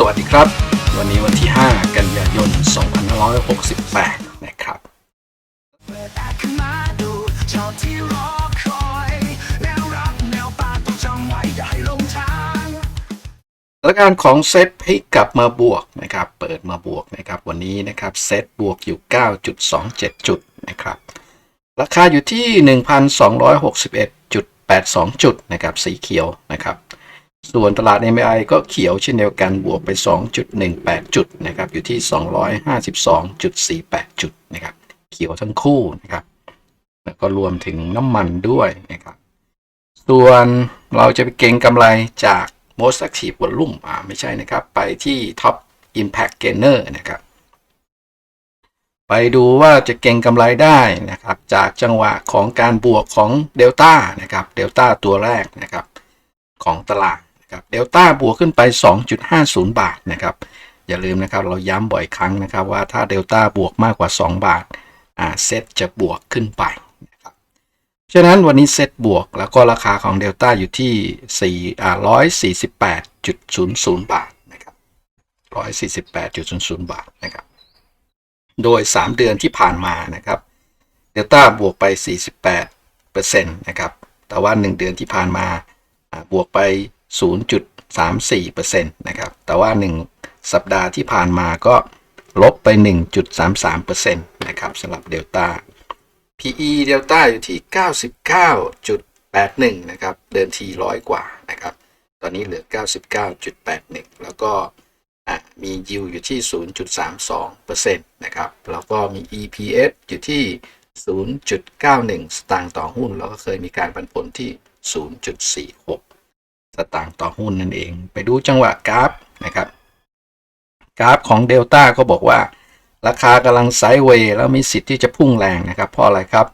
สวัสดีครับ วันนี้วันที่ 5 กันยายน 2568 นะครับเปิดแอปขึ้นมารอคอยแนวรักแป่าต้องจำไว้อย่าให้หลงทางแล้วการของเซตให้กลับมาบวกนะครับ เปิดมาบวกนะครับ วันนี้นะครับเซตบวกอยู่ 9.27 จุดนะครับ ราคาอยู่ที่ 1,261.82 จุดนะครับ สีเขียวนะครับ ส่วนตลาด MI ก็เขียวเช่นเดียวกันบวกไป 2.18 จุดนะครับอยู่ที่ 252.48 จุดนะครับเขียวทั้งคู่นะครับแล้วก็รวมถึงน้ำมันด้วยนะครับส่วนเราจะไปเก็งกำไรจาก most active volume อ่าไม่ใช่นะครับ ไปที่ top impact gainer นะครับ ไปดูว่าจะเก็งกำไรได้นะครับ จากจังหวะของการบวกของเดลต้านะครับเดลต้าตัวแรกนะครับ ของตลาด นะครับเดลต้าบวกขึ้นไป 2.50 บาทนะครับอย่าลืมนะครับเราย้ำบ่อยครั้งนะครับว่าถ้าเดลต้าบวกมากกว่า 2 บาทอ่าเซตจะบวกขึ้นไปนะครับฉะนั้นวันนี้เซตบวกแล้วก็ราคาของเดลต้าอยู่ที่4อ่า148.00 บาทนะครับ148.00 บาทนะครับโดย 3 เดือนที่ผ่านมานะครับเดลต้าบวกไป 48%นะครับแต่ว่า 1 เดือนที่ผ่านมาบวกไป 0.34%นะครับ แต่ว่า 1 สัปดาห์ที่ผ่านมาก็ลบไป 1.33%นะครับสำหรับเดลต้า PE เดลต้าอยู่ที่ 99.81 นะครับ เดินทีร้อยกว่านะครับ ตอนนี้เหลือ 99.81 แล้วก็มี yield อยู่ที่ 0.32%นะครับ แล้วก็มี EPS อยู่ที่ 0.91 สตางค์ต่อหุ้น แล้วก็เคยมีการปันผลที่ 0.46 สตางค์ต่อหุ้นนั่นเอง ไปดูจังหวะกราฟนะครับ กราฟของเดลต้าก็บอกว่า ราคากำลังไซด์เวย์แล้วมีสิทธิ์ที่จะพุ่งแรงนะครับ เพราะอะไรครับ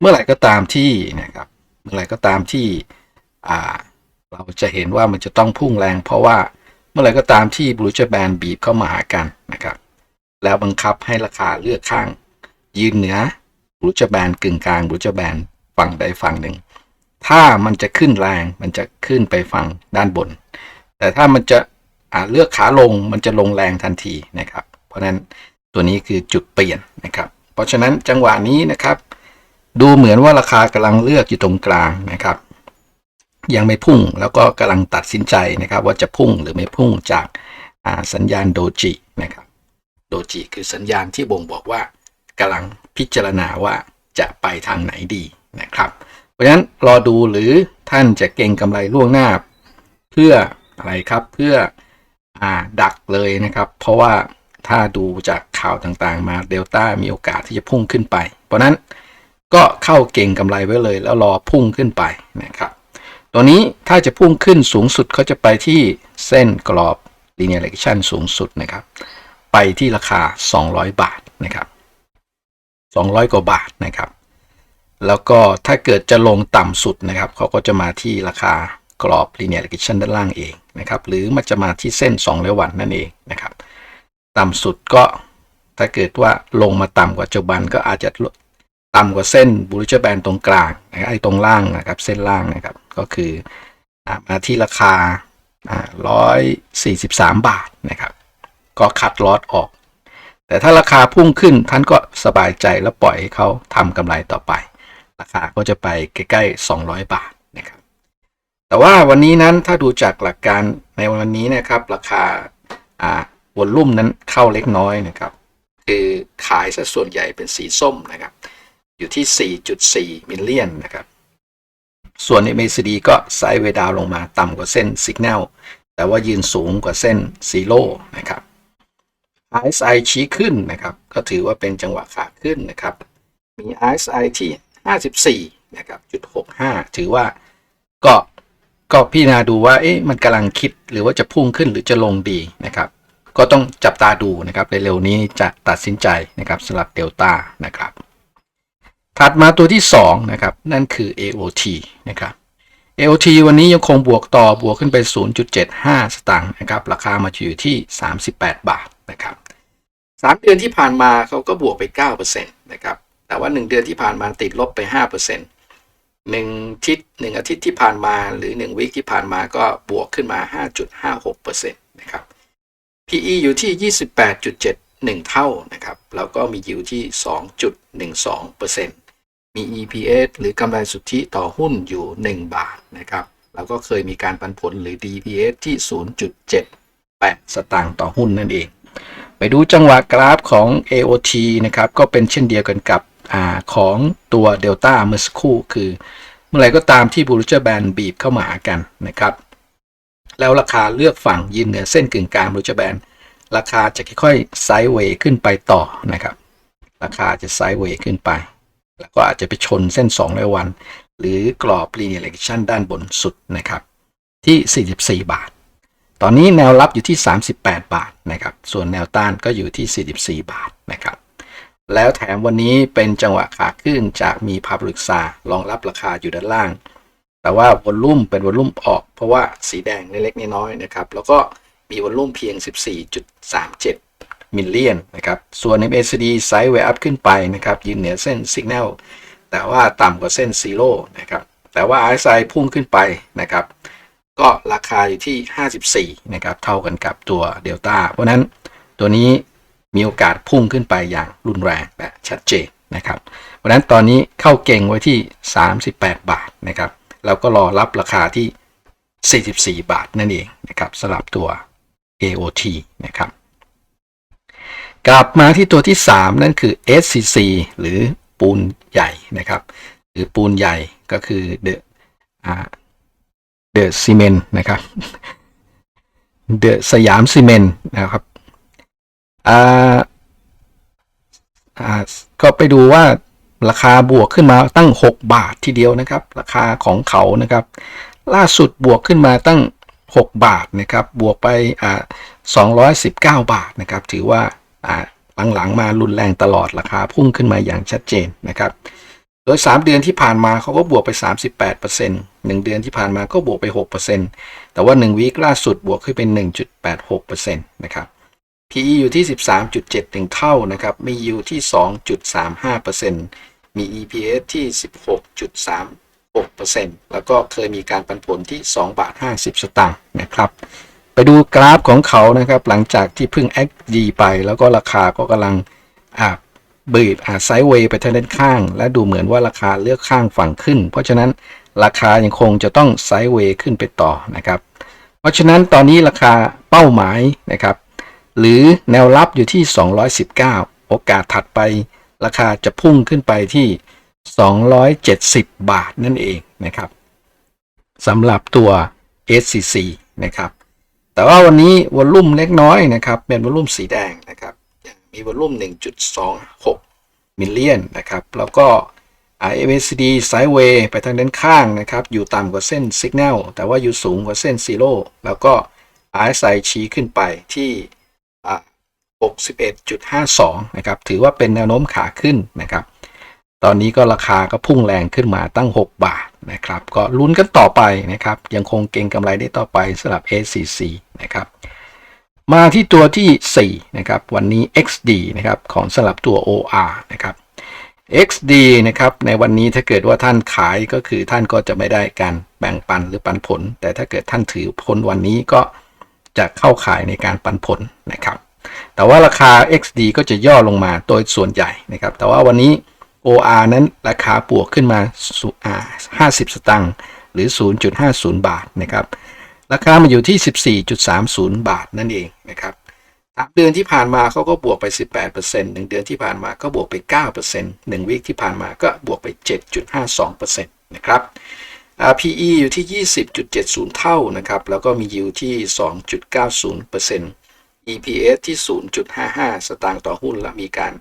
เมื่อไหร่ก็ตามที่นะครับ เมื่อไหร่ก็ตามที่อ่าเราจะเห็นว่ามันจะต้องพุ่งแรง เพราะว่าเมื่อไหร่ก็ตามที่บลูเจอร์แบนบีบเข้ามาหากันนะครับ แล้วบังคับให้ราคาเลือกข้าง ยืนเหนือบลูเจอร์แบนกึ่งกลางบลูเจอร์แบนฝั่งใดฝั่งหนึ่ง ถ้ามันจะขึ้นแรงมันจะขึ้นไปฝั่งด้านบน แต่ถ้ามันจะเลือกขาลงมันจะลงแรงทันทีนะครับ เพราะนั้นตัวนี้คือจุดเปลี่ยนนะครับ เพราะฉะนั้นจังหวะนี้นะครับ ดูเหมือนว่าราคากำลังเลือกอยู่ตรงกลางนะครับ ยังไม่พุ่งแล้วก็กำลังตัดสินใจนะครับ ว่าจะพุ่งหรือไม่พุ่งจากสัญญาณโดจินะครับโดจิคือสัญญาณที่บ่งบอกว่ากำลังพิจารณาว่าจะไปทางไหนดีนะครับ เพราะฉะนั้นรอดูหรือท่านจะเก็งกำไรล่วงหน้า เพื่ออะไรครับเพื่ออ่าดักเลยนะครับ เพราะว่าถ้าดูจากข่าวต่างๆ มาเดลต้ามีโอกาสที่จะพุ่งขึ้นไป เพราะนั้นก็เข้าเก่งกำไรไว้เลย แล้วรอพุ่งขึ้นไปนะครับ ตัวนี้ถ้าจะพุ่งขึ้นสูงสุดเขาจะไปที่เส้นกรอบ linear regression สูงสุดนะครับ ไปที่ราคา 200 บาทนะครับ 200 กว่าบาทนะครับ แล้วก็ถ้าเกิดจะลงต่ำสุดนะครับเขาก็จะมาที่ราคากรอบ linear regression ด้านล่างเองนะครับหรือมันจะมาที่เส้น2ร้อยวันนั่นเองนะครับ ต่ำสุดก็ถ้าเกิดว่าลงมาต่ำกว่าจุบันก็อาจจะต่ำกว่าเส้นบูริเจอร์แบนตรงกลางไอ้ตรงล่างนะครับเส้นล่างนะครับก็คือมาที่ราคาร้อยสี่สิบามบาทนะครับ ก็คัดลอตออก แต่ถ้าราคาพุ่งขึ้นท่านก็สบายใจแล้วปล่อยให้เขาทำกำไรต่อไป ราคาก็จะไปใกล้ๆ 200 บาทนะครับ แต่ว่าวันนี้นั้นถ้าดูจากหลักการในวันนี้นะครับ ราคาอ่าวอลลุ่มนั้นเข้าเล็กน้อยนะครับ คือขายซะส่วนใหญ่เป็นสีส้มนะครับ อยู่ที่ 4.4 มิลเลียนนะครับ ส่วน MACD ก็ไซด์เวดาวลงมาต่ำกว่าเส้นสัญญาณแต่ว่ายืนสูงกว่าเส้นซีโร่นะครับ RSI ชี้ขึ้นนะครับ ก็ถือว่าเป็นจังหวะขาขึ้นนะครับ มี RSI ที่ 54นะครับจุด65 ถือว่าก็ก็พี่นาดูว่าเอ๊ะมันกำลังคิดหรือว่าจะพุ่งขึ้นหรือจะลงดีนะครับ ก็ต้องจับตาดูนะครับเร็วๆนี้จะตัดสินใจนะครับสำหรับเดลต้านะครับ ถัดมาตัวที่2นะครับนั่นคือ AOT นะครับ AOT วันนี้ยังคงบวกต่อบวกขึ้นไป 0.75 สตางค์นะครับราคามาอยู่ที่ 38 บาทนะครับ 3 เดือนที่ผ่านมาเขาก็บวกไป 9%นะครับ แต่ว่า 1 เดือนที่ผ่านมาติดลบไป 5%หนึ่งทิศหนึ่งอาทิตย์ที่ผ่านมาหรือ1วิคที่ผ่านมาก็บวกขึ้นมา 5.56%นะครับ PE อยู่ที่ 28.71 เท่านะครับ แล้วก็มี yield ที่ 2.12%มี EPS หรือกำไรสุทธิต่อหุ้นอยู่ 1 บาทนะครับ แล้วก็เคยมีการปันผลหรือ DPS ที่ 0.78 สตางค์ต่อหุ้นนั่นเอง ไปดูจังหวะกราฟของ AOT นะครับ ก็เป็นเช่นเดียวกันกับ อของตัว Delta เมื่อสักครู่คือ เมื่อไรก็ตามที่บูจเจอร g แบนบีบเข้ามาหากันนะครับ แล้วราคาเลือกฝั่งยืนเหนือเส้นกึ่งกลางบูจเจอร g แบนราคาจะค่อยๆไซด์เวย์ขึ้นไปต่อนะครับ ราคาจะไซด์เวย์ขึ้นไป แล้วก็อาจจะไปชนเส้น2ร้อยวัน หรือกรอบ linear regression ด้านบนสุดนะครับ ที่ 44 บาท ตอนนี้แนวรับอยู่ที่ 38 บาทนะครับ ส่วนแนวต้านก็อยู่ที่ 44 บาทนะครับ แล้วแถมวันนี้เป็นจังหวะขาขึ้นจากมีภาพปรึกษารองรับราคาอยู่ด้านล่าง แต่ว่าวอลลุ่มเป็นวอลลุ่มออก เพราะว่าสีแดงเล็กๆน้อยๆนะครับ แล้วก็มีวอลลุ่มเพียง 14.37 มิลเลียนนะครับ ส่วน MACD ไซด์เวอัพขึ้นไปนะครับ ยืนเหนือเส้นสัญญาณแต่ว่าต่ำกว่าเส้นซีโร่นะครับ แต่ว่า RSI พุ่งขึ้นไปนะครับ ก็ราคาอยู่ที่ 54 นะครับ เท่ากันกับตัวเดลต้าเพราะนั้นตัวนี้ มีโอกาสพุ่งขึ้นไปอย่างรุนแรงและชัดเจนนะครับเพราะนั้นตอนนี้เข้าเก่งไว้ที่ 38 บาทนะครับแล้วก็รอรับราคาที่ 44 บาทนั่นเองนะครับสำหรับตัว AOT นะครับกลับมาที่ตัวที่ 3 นั่นคือ SCC หรือปูนใหญ่นะครับ หรือปูนใหญ่ก็คือ The อ่า The Cement นะครับ The สยามซีเมนต์นะครับ อ่าอ่าก็ไปดูว่าราคาบวกขึ้นมาตั้ง 6 บาททีเดียวนะครับ ราคาของเขานะครับ ล่าสุดบวกขึ้นมาตั้ง 6 บาทนะครับ บวกไปอ่า219 บาทนะครับ ถือว่าอ่าหลังๆ มารุนแรงตลอดราคาพุ่งขึ้นมาอย่างชัดเจนนะครับ โดย 3 เดือนที่ผ่านมาเขาก็บวกไป 38% 1 เดือนที่ผ่านมาก็บวกไป 6%แต่ว่า 1 วีคล่าสุดบวกขึ้นเป็น 1.86%นะครับ PE อยู่ที่ 13.71 เท่านะครับ มี yield ที่ 2.35%มี EPS ที่ 16.36%แล้วก็เคยมีการปันผลที่ 2 บาท 50 สตางค์นะครับ ไปดูกราฟของเขานะครับ หลังจากที่เพิ่ง XD ไป แล้วก็ราคาก็กำลังอ่าบีดอ่าไซด์เวย์ไปทางด้านข้าง และดูเหมือนว่าราคาเลือกข้างฝั่งขึ้น เพราะฉะนั้นราคายังคงจะต้องไซด์เวย์ขึ้นไปต่อนะครับ เพราะฉะนั้นตอนนี้ราคาเป้าหมายนะครับ หรือแนวรับอยู่ที่ 219 โอกาสถัดไปราคาจะพุ่งขึ้นไปที่ 270 บาทนั่นเองนะครับสำหรับตัว SCC นะครับแต่ว่าวันนี้วอลลุ่มเล็กน้อยนะครับเป็นวอลลุ่มสีแดงนะครับมีวอลลุ่ม 1.26 มิลเลียนนะครับแล้วก็ MACD ไซด์เวย์ไปทางด้านข้างนะครับอยู่ต่ำกว่าเส้นสัญญาณแต่ว่าอยู่สูงกว่าเส้นซีโร่แล้วก็ RSI ชี้ขึ้นไปที่ 61.52 นะครับ ถือว่าเป็นแนวโน้มขาขึ้นนะครับ ตอนนี้ก็ราคาก็พุ่งแรงขึ้นมาตั้ง 6 บาทนะครับ ก็ลุ้นกันต่อไปนะครับ ยังคงเก็งกำไรได้ต่อไปสำหรับ ACC นะครับ มาที่ตัวที่ 4 นะครับ วันนี้ XD นะครับ ของสลับตัว OR นะครับ XD นะครับ ในวันนี้ถ้าเกิดว่าท่านขายก็คือท่านก็จะไม่ได้การแบ่งปันหรือปันผล แต่ถ้าเกิดท่านถือผลวันนี้ก็ จะเข้าขายในการปันผลนะครับ แต่ว่าราคา XD ก็จะย่อลงมาโดยส่วนใหญ่นะครับ แต่ว่าวันนี้ OR นั้นราคาบวกขึ้นมาสู่50 สตางค์หรือ 0.50 บาทนะครับ ราคามาอยู่ที่ 14.30 บาทนั่นเองนะครับสามเดือนที่ผ่านมาเขาก็บวกไป 18% 1เดือนที่ผ่านมาก็บวกไป9% 1วีคที่ผ่านมาก็บวกไป 7.52%นะครับ อ่า PE อยู่ที่ 20.70 เท่านะครับ แล้วก็มี yield ที่ 2.90% EPS ที่ 0.55 สตางค์ต่อหุ้น และมีการ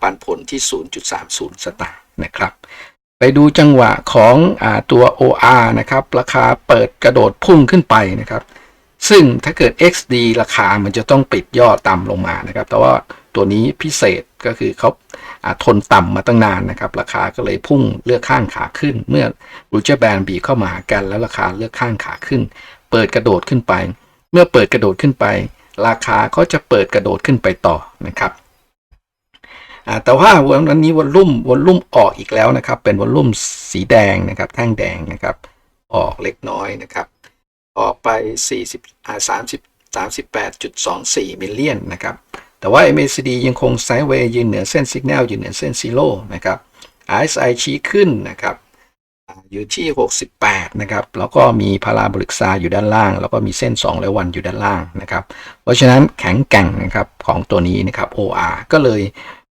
ปันผลที่ 0.30 สตางค์นะครับ ไปดูจังหวะของอตัว OR นะครับ ราคาเปิดกระโดดพุ่งขึ้นไปนะครับ ซึ่งถ้าเกิด XD ราคามันจะต้องปิดย่อต่ำลงมานะครับ แต่ว่าตัวนี้พิเศษก็คือเขา ทนต่ำมาตั้งนานนะครับ ราคาก็เลยพุ่งเลือกข้างขาขึ้น เมื่อรูเจอร์แบนบีเข้ามาหากันแล้วราคาเลือกข้างขาขึ้น เปิดกระโดดขึ้นไป เมื่อเปิดกระโดดขึ้นไป ราคาก็จะเปิดกระโดดขึ้นไปต่อนะครับแต่ว่าวันนี้วอลลุ่มวอลลุ่มออกอีกแล้วนะครับ เป็นวอลลุ่มสีแดงนะครับ แท่งแดงนะครับ ออกเล็กน้อยนะครับ ออกไป 40อ่า38.24 มิลเลียนนะครับ แต่ว่า MACD ยังคงไซด์เวย์ยืนเหนือเส้นสัญญาณยืนเหนือเส้นซีโร่นะครับ RSI ชี้ขึ้นนะครับอยู่ที่ 68 นะครับ แล้วก็มีพาราบลิกซาอยู่ด้านล่าง แล้วก็มีเส้น2และวันอยู่ด้านล่างนะครับ เพราะฉะนั้นแข็งแกร่งนะครับของตัวนี้นะครับ OR ก็เลย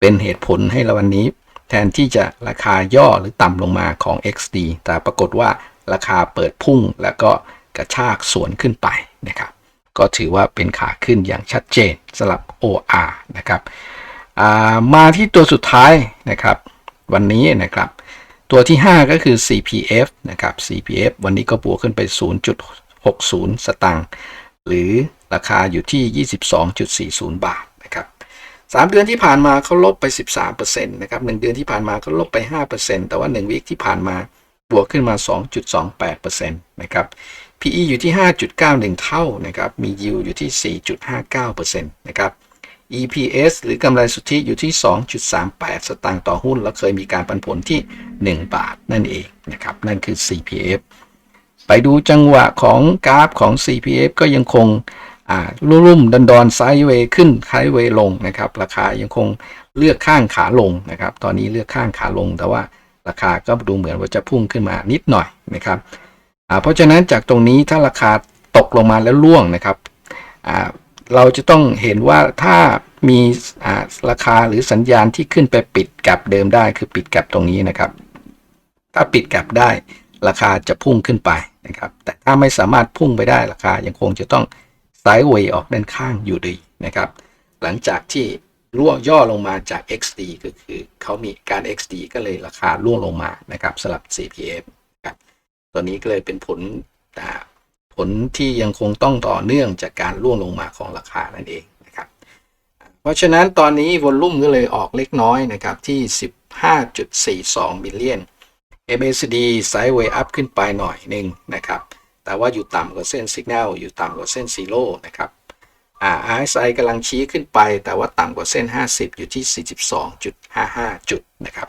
เป็นเหตุผลให้เราวันนี้ แทนที่จะราคาย่อหรือต่ำลงมาของ XD แต่ปรากฏว่าราคาเปิดพุ่งแล้วก็กระชากสวนขึ้นไปนะครับ ก็ถือว่าเป็นขาขึ้นอย่างชัดเจนสำหรับ OR นะครับมาที่ตัวสุดท้ายนะครับ วันนี้นะครับ ตัวที่ 5 ก็คือ CPF นะครับ CPF วันนี้ก็บวกขึ้นไป 0.60 สตางค์หรือราคาอยู่ที่ 22.40 บาทนะครับ3เดือนที่ผ่านมาเขาลบไป 13%นะครับ1เดือนที่ผ่านมาเขาลบไป 5%แต่ว่า 1 วิคที่ผ่านมาบวกขึ้นมา 2.28%นะครับ PE อยู่ที่ 5.91 เท่านะครับ มี yield อยู่ที่ 4.59%นะครับ EPS หรือกำไรสุทธิอยู่ที่ 2.38 สตางค์ต่อหุ้น แล้วเคยมีการปันผลที่ 1 บาทนั่นเองนะครับ นั่นคือ CPF ไปดูจังหวะของกราฟของ CPF ก็ยังคงอ่ารุ่มดันดอนไซด์เวย์ขึ้นไซด์เวย์ลงนะครับ ราคายังคงเลือกข้างขาลงนะครับ ตอนนี้เลือกข้างขาลง แต่ว่าราคาก็ดูเหมือนว่าจะพุ่งขึ้นมานิดหน่อยนะครับ เพราะฉะนั้นจากตรงนี้ถ้าราคาตกลงมาแล้วล่วงนะครับเราจะต้องเห็นว่าถ้ามีราคาหรือสัญญาณที่ขึ้นไปปิดกับเดิมได้คือปิดกับตรงนี้นะครับ ถ้าปิดกลับได้ราคาจะพุ่งขึ้นไปนะครับ แต่ถ้าไม่สามารถพุ่งไปได้ราคายังคงจะต้องไซด์เวย์ออกด้านข้างอยู่ดีนะครับ หลังจากที่ร่วงย่อลงมาจาก XD ก็คือเขามีการ XD ก็เลยราคาร่วงลงมานะครับสำหรับ CPF ตัวนี้ก็เลยเป็นผลอ่ผลที่ยังคงต้องต่อเนื่องจากการร่วงลงมาของราคานั่นเองนะครับ เพราะฉะนั้นตอนนี้วอลลุ่มก็เลยออกเล็กน้อยนะครับที่ 15.42มิลเลียน MACD ไซด์เวย์อัพขึ้นไปหน่อยหนึ่งนะครับ แต่ว่าอยู่ต่ำกว่าเส้นสัญญาณอยู่ต่ำกว่าเส้นซีโร่นะครับอา RSI กำลังชี้ขึ้นไป แต่ว่าต่ำกว่าเส้น 50 อยู่ที่ 42.55 จุดนะครับ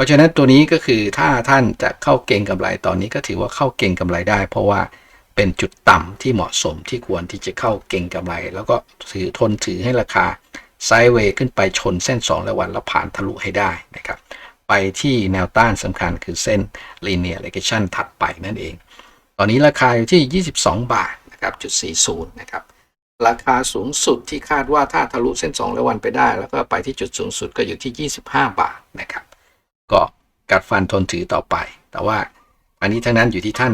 ราะฉะนั้นตัวนี้ก็คือถ้าท่านจะเข้าเก็งกำไรตอนนี้ก็ถือว่าเข้าเก็งกำไรได้ เพราะว่าเป็นจุดต่ำที่เหมาะสมที่ควรที่จะเข้าเก็งกำไร แล้วก็ถือทนถือให้ราคาไซด์เวย์ขึ้นไปชนเส้น 2 และวันแล้วผ่านทะลุให้ได้นะครับไปที่แนวต้านสำคัญคือเส้น linear regression ถัดไปนั่นเอง ตอนนี้ราคาอยู่ที่ 22 บาทนะครับจุด40นะครับราคาสูงสุดที่คาดว่าถ้าทะลุเส้น 2 และวันไปได้ แล้วก็ไปที่จุดสูงสุดก็อยู่ที่ 25 บาทนะครับ ก็กัดฟันทนถือต่อไป แต่ว่าอันนี้ทั้งนั้นอยู่ที่ท่าน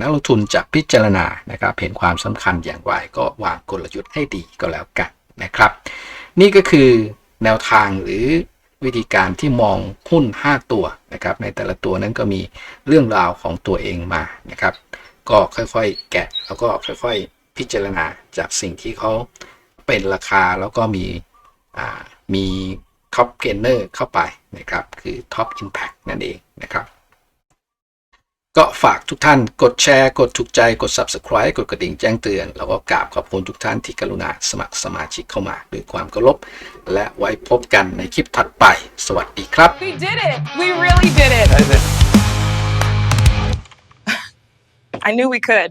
นักลงทุนจะพิจารณานะครับ เห็นความสำคัญอย่างไรก็วางกลยุทธ์ให้ดีก็แล้วกันนะครับ นี่ก็คือแนวทางหรือวิธีการที่มองหุ้น 5 ตัวนะครับ ในแต่ละตัวนั้นก็มีเรื่องราวของตัวเองมานะครับ ก็ค่อยๆ แกะแล้วก็ค่อยๆ พิจารณาจากสิ่งที่เขาเป็นราคาแล้วก็มีมี ท็อปเกนเนอร์เข้าไปนะครับ คือท็อป Impact นั่นเองนะครับ ก็ฝากทุกท่านกดแชร์ กดถูกใจกด Subscribe กดกระดิ่งแจ้งเตือน แล้วก็กราบขอบคุณทุกท่านที่กรุณาสมัครสมาชิกเข้ามาด้วยความเคารพและไว้พบกันในคลิปถัดไป สวัสดีครับ We did it. We really did it. I knew we could.